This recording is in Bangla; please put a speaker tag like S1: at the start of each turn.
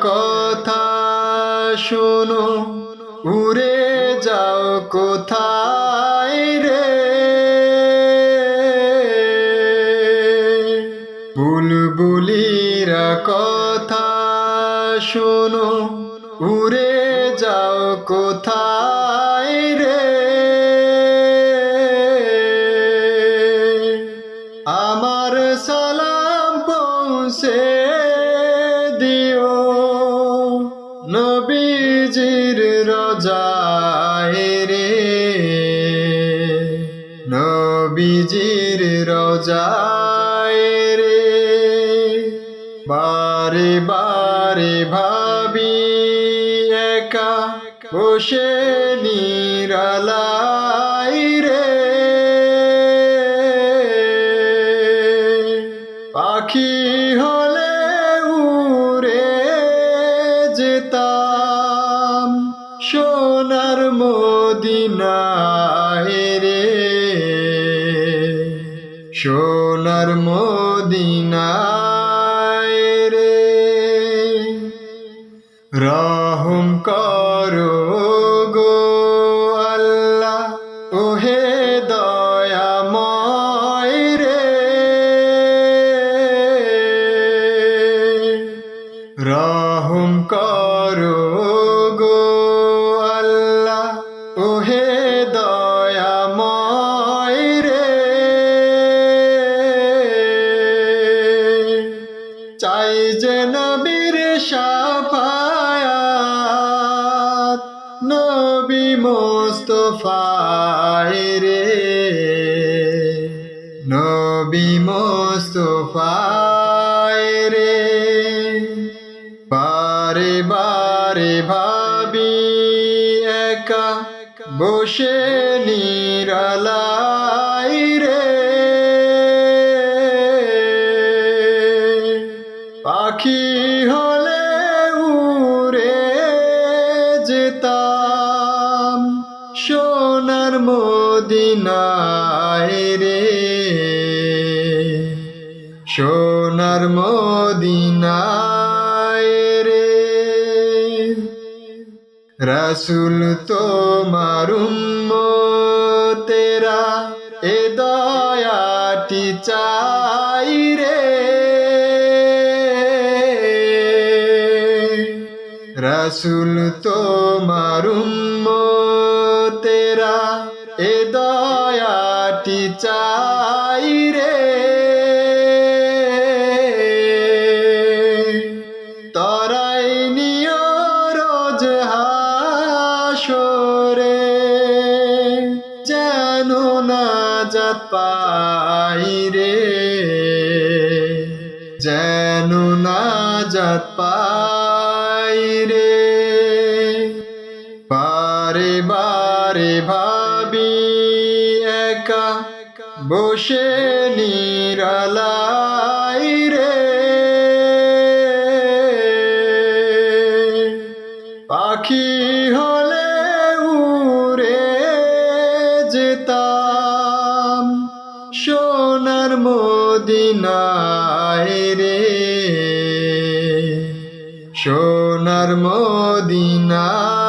S1: কথা শোনো। উড়ে যাও কোথায় রে? বুলবুলিরা কথা শোনো। উড়ে যাও কোথায় রে? নবীজির রজায় রে। নবীজির রজায় রে। বারে বারে ভাবি, একা বসে নিরালাই রে। পাখি হলে মদিনায় রে। সোনার মদিনায় রে। রহম করো গো আল্লাহ ওহে দয়াময় রে। রহম করো মোস্তফায় রে। নবী মোস্তফায় রে। বারে বারে ভাবি একা বসে নিরালাই রে। পাখি সোনার মদিনায় রে। সোনার মদিনায় রে। রসুল তোমার তেরা এ দয়াটি চাই রে। রসুল তোমার তেরা চাই রে। নিয় পাই রে। যেন না পাই রে। বারে বারে ভাবি একা বসে নিরালাই রে। পাখি হলে উড়ে যেতাম সোনার মদিনায় রে। সোনার মদিনায়